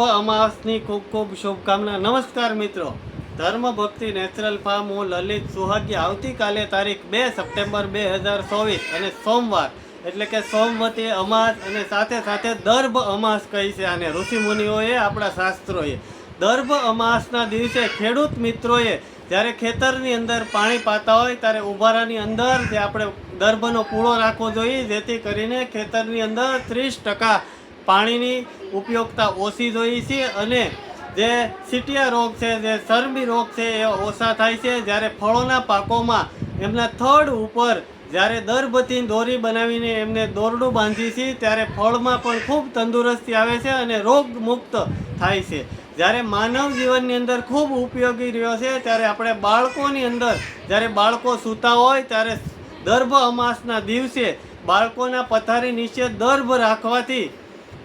અમાસની ખૂબ ખૂબ શુભકામના. નમસ્કાર મિત્રો. ધર્મ ભક્તિ નેચરલ ફાર્મ હું લલિત સુહાગી. આવતીકાલે તારીખ બે સપ્ટેમ્બર બે હજાર ચોવીસ અને સોમવાર, એટલે કે સોમવતી અમાસ અને સાથે સાથે દર્ભ અમાસ કહી છે આને. ઋષિમુનિઓએ આપણા શાસ્ત્રોએ દર્ભ અમાસના દિવસે ખેડૂત મિત્રોએ જ્યારે ખેતરની અંદર પાણી પાતા હોય ત્યારે ઉભારાની અંદર જે આપણે દર્ભનો પૂળો રાખવો જોઈએ, જેથી કરીને ખેતરની અંદર ત્રીસ ટકા પાણીની ઉપયોગતા ઓછી જોઈએ છે અને જે સિટિયા રોગ છે, જે ચરબી રોગ છે, એ ઓછા થાય છે. જ્યારે ફળોના પાકોમાં એમના થડ ઉપર જ્યારે દરબતી દોરી બનાવીને એમને દોરડું બાંધી છે ત્યારે ફળમાં પણ ખૂબ તંદુરસ્તી આવે છે અને રોગ મુક્ત થાય છે. જ્યારે માનવ જીવનની અંદર ખૂબ ઉપયોગી રહ્યો છે, ત્યારે આપણે બાળકોની અંદર જ્યારે બાળકો સૂતા હોય, ત્યારે દર્ભ અમાસના દિવસે બાળકોના પથારી નીચે દર્ભ રાખવાથી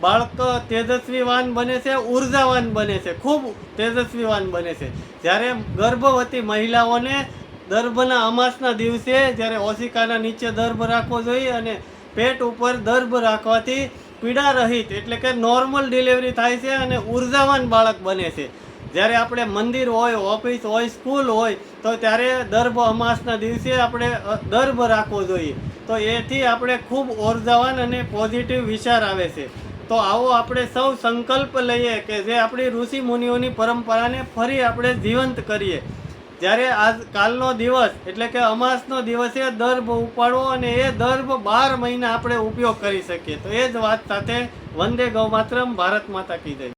બાળક તેજસ્વીવાન બને છે, ઉર્જાવાન બને છે, ખૂબ તેજસ્વીવાન બને છે. જ્યારે ગર્ભવતી મહિલાઓને દર્ભના અમાસના દિવસે જ્યારે ઓશિકાના નીચે દર્ભ રાખવો જોઈએ અને પેટ ઉપર દર્ભ રાખવાથી પીડા રહિત એટલે કે નોર્મલ ડિલિવરી થાય છે અને ઉર્જાવાન બાળક બને છે. જ્યારે આપણે મંદિર હોય, ઓફિસ હોય, સ્કૂલ હોય, તો ત્યારે દર્ભ અમાસના દિવસે આપણે દર્ભ રાખવો જોઈએ. તો એથી આપણે ખૂબ ઉર્જાવાન અને પોઝિટિવ વિચાર આવે છે. તો આવો આપણે સૌ સંકલ્પ લઈએ કે જે આપણી ઋષિ મુનિઓની પરંપરાને ફરી આપણે જીવંત કરીએ. જ્યારે આજ કાલનો દિવસ, એટલે કે અમાસનો દિવસ એ દર્ભ ઉપાડવો અને એ દર્ભ બાર મહિના આપણે ઉપયોગ કરી શકીએ. તો એ જ વાત સાથે વંદે ગૌ માતરમ ભારત માતા કી જય.